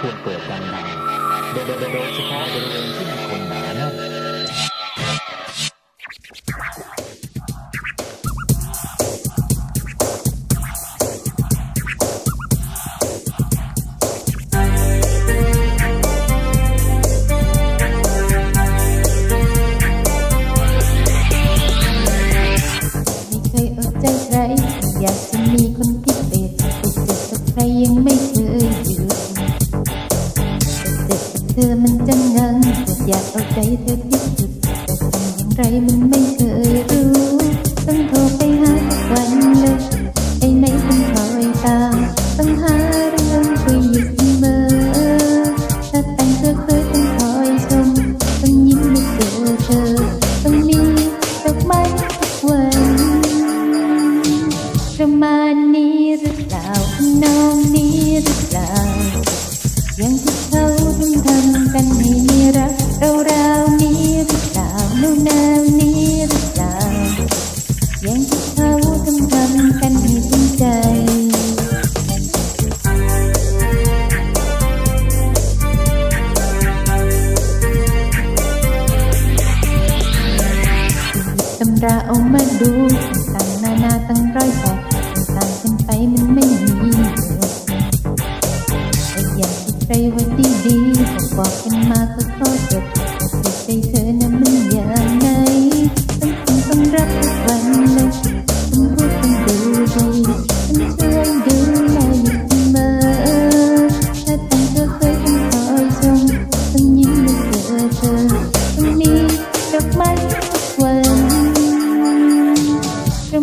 ควรเปิดดังๆโดยโดโดยเฉพาะบริเวณที่มีคนหนาแน่น ใจเธอที่สุดแต่ทำอย่างไรมันไม่เคยรู้ต้องโทรไป ราเอามาดูต่างนานาตั้งร้อยแต่ต่างกันไปมันไม่มีแต่อย่างที่ใครว่าดีดีบอกบอกกันมาก็เข้าจบ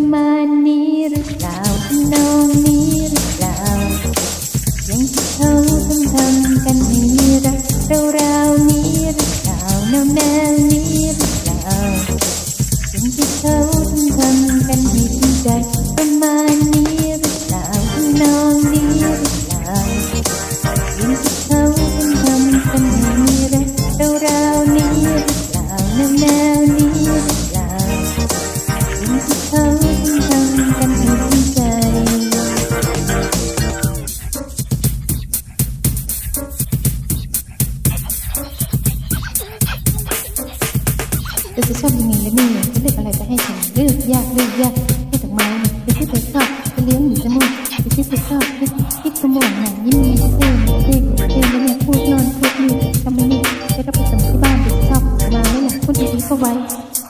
ประมาณนี้หรือเปล่าทำนองนี้หรือเปล่าอย่างที่เขาทำทำกันให้มีรักเรา เธอจะชอบยังไงและนี่จะเลือกอะไรไปให้ฉันเลือกยากเลือกยากให้ดอกไม้เปที่เธอชอบจะเลี้ยงอยู่จมูกไปที่เธอชอบคิดคิดขโมยหนังยิ้มมีเท่เต้นเต้นแล้วเนี่ยพูดนอนพูดนี่ทำไม่นี่จะรับไปส่งที่บ้านเด็กชอบมาแล้วเนี่ยพูดดีๆเข้าไว้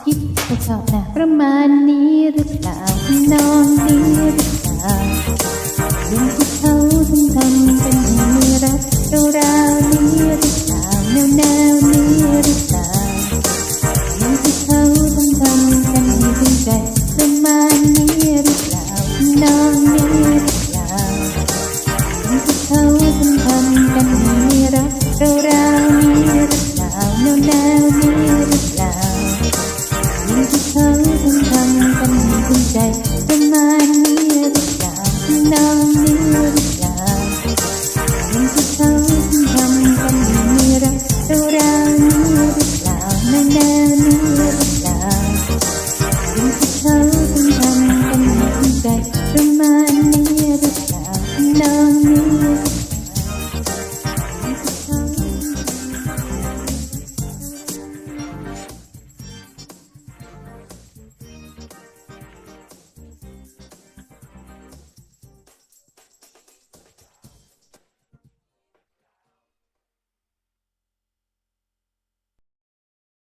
คิดเธอชอบนะประมาณนี้หรือเปล่านอนนี้หรือเปล่ น้